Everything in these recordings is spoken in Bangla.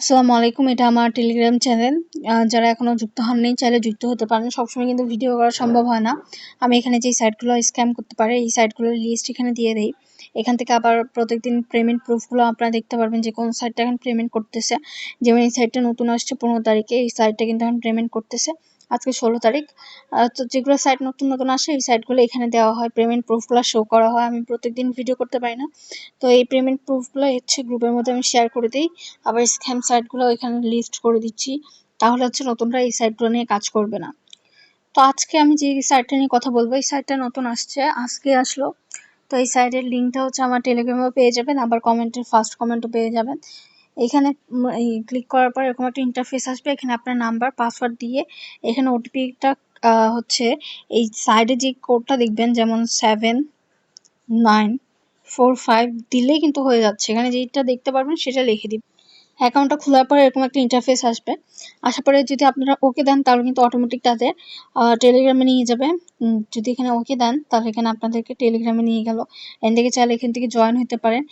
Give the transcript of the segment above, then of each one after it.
আসসালামু আলাইকুম এটা আমার টেলিগ্রাম চ্যানেল যারা এখনও যুক্ত হননি, চাইলে যুক্ত হতে পারেন। সবসময় কিন্তু ভিডিও করা সম্ভব হয় না। আমি এখানে যে সাইটগুলো স্ক্যাম করতে পারে, এই সাইটগুলোর লিস্ট এখানে দিয়ে দিই। এখান থেকে আবার প্রত্যেকদিন পেমেন্ট প্রুফগুলো আপনারা দেখতে পারবেন যে কোন সাইটটা এখন পেমেন্ট করতেছে। যেমন এই সাইটটা নতুন আসছে পনেরো তারিখে, এই সাইটটা কিন্তু এখন পেমেন্ট করতেছে। আজকে ষোলো তারিখ। তো যেগুলো সাইট নতুন নতুন আসে, এই সাইটগুলো এখানে দেওয়া হয়। পেমেন্ট প্রুফগুলো শো করা হয়। আমি প্রত্যেকদিন ভিডিও করতে পারি না। তো এই পেমেন্ট প্রুফগুলো হচ্ছে গ্রুপের মধ্যে আমি শেয়ার করে দিই। আবার স্ক্যাম সাইটগুলো এখানে লিস্ট করে দিচ্ছি। তাহলে হচ্ছে নতুনরা এই সাইটগুলো নিয়ে কাজ করবে না। তো আজকে আমি যে সাইটটা নিয়ে কথা বলব, এই সাইটটা নতুন আসছে, আজকে আসলো। তো এই সাইটের লিঙ্কটা হচ্ছে আমার টেলিগ্রামেও পেয়ে যাবেন। আবার কমেন্টের ফার্স্ট কমেন্টও পেয়ে যাবেন। এখানে ক্লিক করার পর এরকম একটা ইন্টারফেস আসবে। এখানে আপনার নাম্বার পাসওয়ার্ড দিয়ে এখানে ওটিপিটা হচ্ছে এই সাইডে যে কোডটা দেখবেন, যেমন সেভেন নাইন ফোর ফাইভ দিলেই কিন্তু হয়ে যাচ্ছে। এখানে যেটা দেখতে পারবেন সেটা লিখে দিবেন। অ্যাকাউন্টটা খোলার পরে এরকম একটা ইন্টারফেস আসবে। আসার পরে যদি আপনারা ওকে দেন, তাহলে কিন্তু অটোমেটিক তাদের টেলিগ্রামে নিয়ে যাবে। যদি এখানে ওকে দেন, তাহলে এখানে আপনাদেরকে টেলিগ্রামে নিয়ে গেল। এখান থেকে চাইলে এখান থেকে জয়েন হতে পারেন।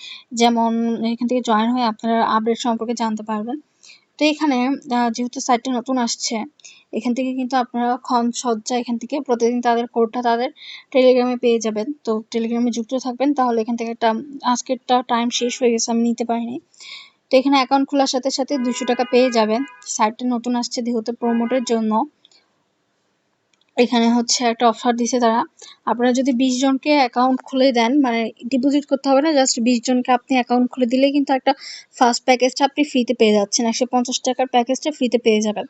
যেমন এখান থেকে জয়েন হয়ে আপনারা আপডেট সম্পর্কে জানতে পারবেন। তো এখানে যেহেতু সাইটটা নতুন আসছে, এখান থেকে কিন্তু আপনারা ক্ষণ সজ্জা এখান থেকে প্রতিদিন তাদের কোডটা তাদের টেলিগ্রামে পেয়ে যাবেন। তো টেলিগ্রামে যুক্ত থাকবেন, তাহলে এখান থেকে একটা, আজকেরটা টাইম শেষ হয়ে গেছে, আমি নিতে পারিনি। তো এখানে অ্যাকাউন্ট খোলার সাথে সাথে দুশো টাকা পেয়ে যাবেন। সাইটটা নতুন আসছে যেহেতু প্রমোটের জন্য। এখানে হচ্ছে একটা অফার দিছে তারা। আপনারা যদি বিশ জনকে অ্যাকাউন্ট খুলে দেন মানে ডিপোজিট করতে হবে না জাস্ট বিশ জনকে আপনি অ্যাকাউন্ট খুলে দিলে কিন্তু একটা ফার্স্ট প্যাকেজটা আপনি ফ্রিতে পেয়ে যাচ্ছেন। একশো পঞ্চাশ টাকার প্যাকেজটা ফ্রিতে পেয়ে যাবেন।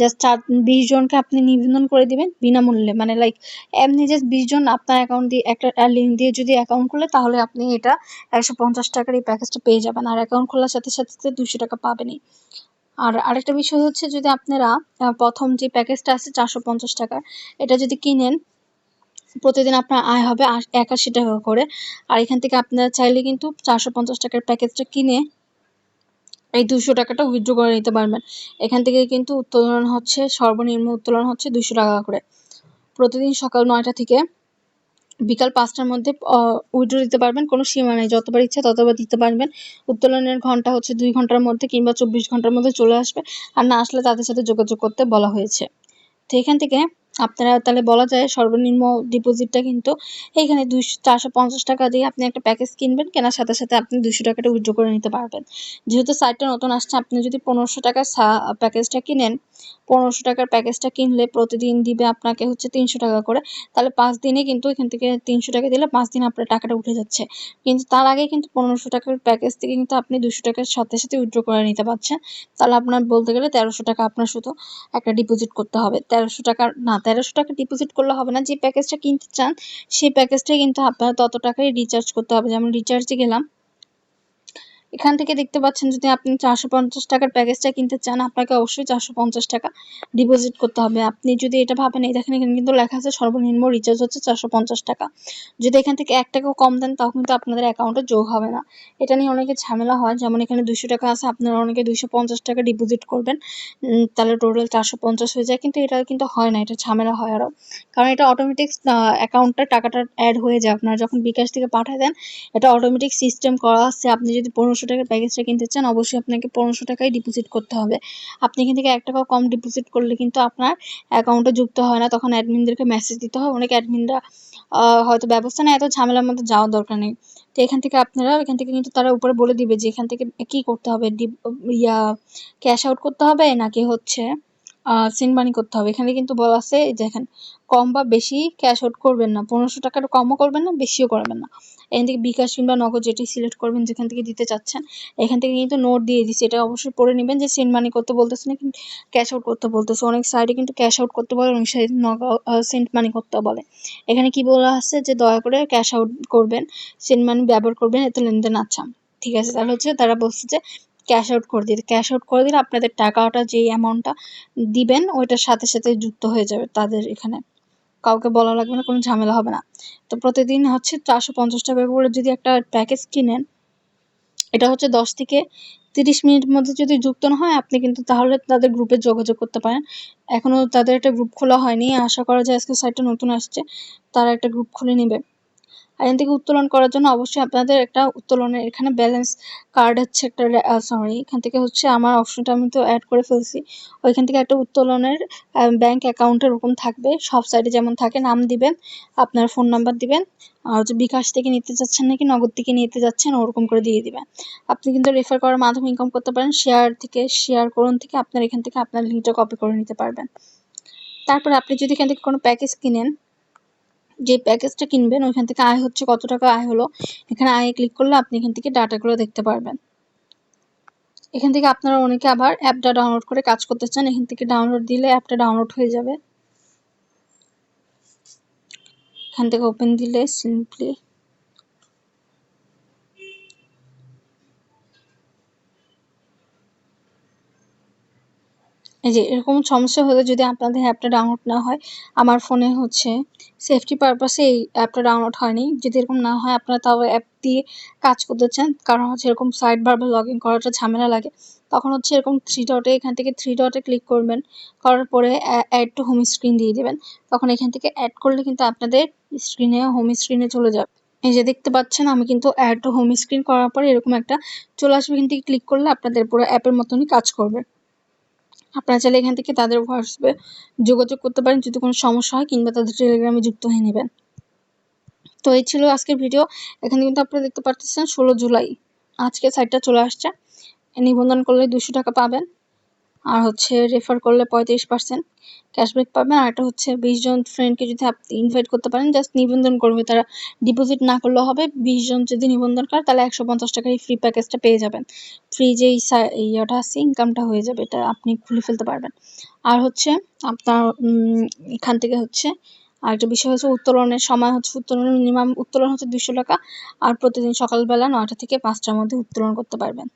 জাস্ট চার, বিশ জনকে আপনি নিবেদন করে দিবেন বিনামূল্যে। মানে লাইক এমনি জাস্ট বিশ জন আপনার অ্যাকাউন্ট দিয়ে, একটা লিঙ্ক দিয়ে যদি অ্যাকাউন্ট খুলে, তাহলে আপনি এটা একশো পঞ্চাশ টাকার এই প্যাকেজটা পেয়ে যাবেন। আর অ্যাকাউন্ট খোলার সাথে সাথে দুশো টাকা পাবেনই। আর আরেকটা বিষয় হচ্ছে যদি আপনারা প্রথম যে প্যাকেজটা আছে চারশো পঞ্চাশ টাকার এটা যদি কিনেন, প্রতিদিন আপনার আয় হবে একাশি টাকা করে। আর এখান থেকে আপনারা চাইলে কিন্তু চারশো পঞ্চাশ টাকার প্যাকেজটা কিনে এই দুশো টাকাটা উইথড্র করে নিতে পারবেন। এখান থেকে কিন্তু উত্তোলন হচ্ছে, সর্বনিম্ন উত্তোলন হচ্ছে দুশো টাকা করে। প্রতিদিন সকাল নয়টা থেকে বিকাল পাঁচটার মধ্যে উইড্রো দিতে পারবেন, কোনো সীমা নেই। যতবার ইচ্ছা ততবার দিতে পারবেন। উত্তোলনের ঘণ্টা হচ্ছে দুই ঘণ্টার মধ্যে কিংবা চব্বিশ ঘণ্টার মধ্যে চলে আসবে। আর না আসলে তাদের সাথে যোগাযোগ করতে বলা হয়েছে। তো এখান থেকে আপনারা তাহলে বলা যায় সর্বনিম্ন ডিপোজিটটা কিন্তু এইখানে দুইশো চারশো পঞ্চাশ টাকা দিয়ে আপনি একটা প্যাকেজ কিনবেন, কেনার সাথে সাথে আপনি দুশো টাকাটা উইথড্র করে নিতে পারবেন। যেহেতু সাইটটা নতুন আসছে, আপনি যদি পনেরোশো টাকার প্যাকেজটা কিনেন, পনেরোশো টাকার প্যাকেজটা কিনলে প্রতিদিন দিবে আপনাকে হচ্ছে তিনশো টাকা করে। তাহলে পাঁচ দিনে কিন্তু এখান থেকে তিনশো টাকা দিলে পাঁচ দিন আপনার টাকাটা উঠে যাচ্ছে। কিন্তু তার আগে কিন্তু পনেরোশো টাকার প্যাকেজ থেকে কিন্তু আপনি দুশো টাকার সাথে সাথে উইথড্র করে নিতে পারছেন। তাহলে আপনার বলতে গেলে তেরোশো টাকা আপনার শুধু একটা ডিপোজিট করতে হবে। তেরোশো টাকার না তেরোশো টাকা ডিপোজিট করলে হবে না। যে প্যাকেজটা কিনতে চান, সেই প্যাকেজটাই কিন্তু আপনার তত টাকায় রিচার্জ করতে হবে। যেমন রিচার্জে গেলাম এখান থেকে দেখতে পাচ্ছেন যদি আপনি চারশো পঞ্চাশ টাকার প্যাকেজটা কিনতে চান, আপনাকে অবশ্যই চারশো পঞ্চাশ টাকা ডিপোজিট করতে হবে। আপনি যদি এটা ভাবেন, এই দেখেন এখানে কিন্তু লেখা আছে সর্বনিম্ন রিচার্জ হচ্ছে চারশো পঞ্চাশ টাকা। যদি এখান থেকে এক টাকাও কম দেন, তাও কিন্তু আপনাদের অ্যাকাউন্টে যোগ হবে না। এটা নিয়ে অনেকে ঝামেলা হয়, যেমন এখানে দুশো টাকা আছে, আপনারা অনেকে দুইশো পঞ্চাশ টাকা ডিপোজিট করবেন। তাহলে টোটাল চারশো পঞ্চাশ হয়ে যায়, কিন্তু এটা কিন্তু হয় না, এটা ঝামেলা হয় আরও কারণ এটা অটোমেটিক অ্যাকাউন্টে টাকাটা অ্যাড হয়ে যায়। আপনারা যখন বিকাশ থেকে পাঠায় দেন, এটা অটোমেটিক সিস্টেম করা আছে। আপনি যদি পনেরোশো পনেরোশো টাকার প্যাকেজটা কিনতে চান, অবশ্যই আপনাকে পনেরোশো টাকাই ডিপোজিট করতে হবে। আপনি এখান থেকে এক টাকাও কম ডিপোজিট করলে কিন্তু আপনার অ্যাকাউন্টে যুক্ত হয় না, তখন অ্যাডমিনদেরকে মেসেজ দিতে হয়। অনেক অ্যাডমিনরা হয়তো ব্যবস্থা নেয়, এত ঝামেলার মধ্যে যাওয়ার দরকার নেই। তো এখান থেকে আপনারা, এখান থেকে কিন্তু তারা উপরে বলে দিবে যে এখান থেকে কি করতে হবে ইয়া ক্যাশ আউট করতে হবে নাকি হচ্ছে সেন্ড মানি করতে হবে। এখানে কিন্তু বলা আছে দেখেন কম বা বেশি ক্যাশ আউট করবেন না। পনেরোশো টাকার কমও করবেন না, বেশিও করবেন না। এখান থেকে বিকাশ কিংবা নগদ যেটি সিলেক্ট করবেন, যেখান থেকে দিতে চাচ্ছেন, এখান থেকে কিন্তু নোট দিয়ে দিচ্ছি। এটা অবশ্যই পড়ে নেবেন যে সেন্ড মানি করতে বলতেছে না কিন্তু ক্যাশ আউট করতে বলতেছে। অনেক সাইডে কিন্তু ক্যাশ আউট করতে বলে, অনেক সাইডে সেন্ট মানি করতে বলে। এখানে কি বলা আছে যে দয়া করে ক্যাশ আউট করবেন সেন্ড মানি ব্যবহার করবেন, এতে লেনদেন আচ্ছা। ঠিক আছে, তাহলে হচ্ছে তারা বলছে যে ক্যাশ আউট করে দিতে। ক্যাশ আউট করে দিলে আপনাদের টাকাটা যেই অ্যামাউন্টটা দিবেন, ওইটার সাথে সাথে যুক্ত হয়ে যাবে তাদের এখানে। কাউকে বলা লাগবে না, কোনো ঝামেলা হবে না। তো প্রতিদিন হচ্ছে চারশো পঞ্চাশ টাকা করে যদি একটা প্যাকেজ কিনেন, এটা হচ্ছে দশ থেকে তিরিশ মিনিটের মধ্যে যদি যুক্ত না হয়, আপনি কিন্তু তাহলে তাদের গ্রুপে যোগাযোগ করতে পারেন। এখনও তাদের একটা গ্রুপ খোলা হয়নি। আশা করা যায় আজকে সাইটটা নতুন আসছে, তারা একটা গ্রুপ খুলে নেবে। এখান থেকে উত্তোলন করার জন্য অবশ্যই আপনাদের একটা উত্তোলনের এখানে ব্যালেন্স কার্ড হচ্ছে একটা সরি এখান থেকে হচ্ছে আমার অপশনটা আমি তো অ্যাড করে ফেলছি। ওইখান থেকে একটা উত্তোলনের ব্যাংক অ্যাকাউন্ট এরকম থাকবে। সব সাইডে যেমন থাকে নাম দিবেন, আপনার ফোন নাম্বার দিবেন, আর হচ্ছে বিকাশ থেকে নিতে যাচ্ছেন নাকি, নগদ থেকে নিতে যাচ্ছেন, ওরকম করে দিয়ে দিবেন। আপনি কিন্তু রেফার করার মাধ্যমে ইনকাম করতে পারেন শেয়ার থেকে শেয়ার করুন থেকে আপনার এখান থেকে আপনার লিঙ্কটা কপি করে নিতে পারবেন। তারপর আপনি যদি এখান থেকে কোনো প্যাকেজ কিনেন যে প্যাকেজটা কিনবেন, ওইখান থেকে আয় হচ্ছে কত টাকা আয় হলো, এখানে আয় ক্লিক করলে আপনি এখান থেকে ডাটাগুলো দেখতে পারবেন। এখান থেকে আপনারা অনেকে আবার অ্যাপটা ডাউনলোড করে কাজ করতে চান, এখান থেকে ডাউনলোড দিলে অ্যাপটা ডাউনলোড হয়ে যাবে। এখান থেকে ওপেন দিলে সিম্পলি এই যে এরকম সমস্যা হলে যদি আপনাদের অ্যাপটা ডাউনলোড না হয়, আমার ফোনে হচ্ছে সেফটি পারপাসে এই অ্যাপটা ডাউনলোড হয়নি। যদি এরকম না হয়, আপনারা তাও অ্যাপ দিয়ে কাজ করতে চান। কারণ হচ্ছে এরকম সাইট বারবার লগ ইন করাটা ঝামেলা লাগে। তখন হচ্ছে এরকম থ্রি ডটে এখান থেকে থ্রি ডটে ক্লিক করবেন। করার পরে অ্যাড টু হোম স্ক্রিন দিয়ে দেবেন। তখন এখান থেকে অ্যাড করলে কিন্তু আপনাদের স্ক্রিনে হোম স্ক্রিনে চলে যাবে। এই যে দেখতে পাচ্ছেন, আমি কিন্তু অ্যাড টু হোম স্ক্রিন করার পরে এরকম একটা চলে আসবে। এখান থেকে ক্লিক করলে আপনাদের পুরো অ্যাপের মতনই কাজ করবে। আপনারা চাইলে এখান থেকে তাদের হোয়াটসঅ্যাপে যোগাযোগ করতে পারেন যদি কোনো সমস্যা হয় কিংবা তাদের টেলিগ্রামে যুক্ত হয়ে নেবেন। তো এই ছিল আজকের ভিডিও। এখানে কিন্তু আপনারা দেখতে পারতেছেন ষোলো জুলাই। আজকে সাইটটা চলে আসছে। নিবন্ধন করলে দুশো টাকা পাবেন। আর হচ্ছে রেফার করলে পঁয়ত্রিশ পার্সেন্ট ক্যাশব্যাক পাবেন আর একটা হচ্ছে বিশ জন ফ্রেন্ডকে যদি আপনি ইনভাইট করতে পারেন জাস্ট নিবন্ধন করবে তারা। ডিপোজিট না করলেও হবে, বিশ জন যদি নিবন্ধন করে, তাহলে একশো পঞ্চাশ টাকার এই ফ্রি প্যাকেজটা পেয়ে যাবেন। ফ্রি যে ইয়েটা আছে ইনকামটা হয়ে যাবে, এটা আপনি খুলে ফেলতে পারবেন। আর হচ্ছে আপনার এখান থেকে হচ্ছে আর একটা বিষয় হচ্ছে উত্তোলনের সময় হচ্ছে উত্তোলনের মিনিমাম উত্তোলন হচ্ছে দুশো টাকা। আর প্রতিদিন সকালবেলা নয়টা থেকে পাঁচটার মধ্যে উত্তোলন করতে পারবেন।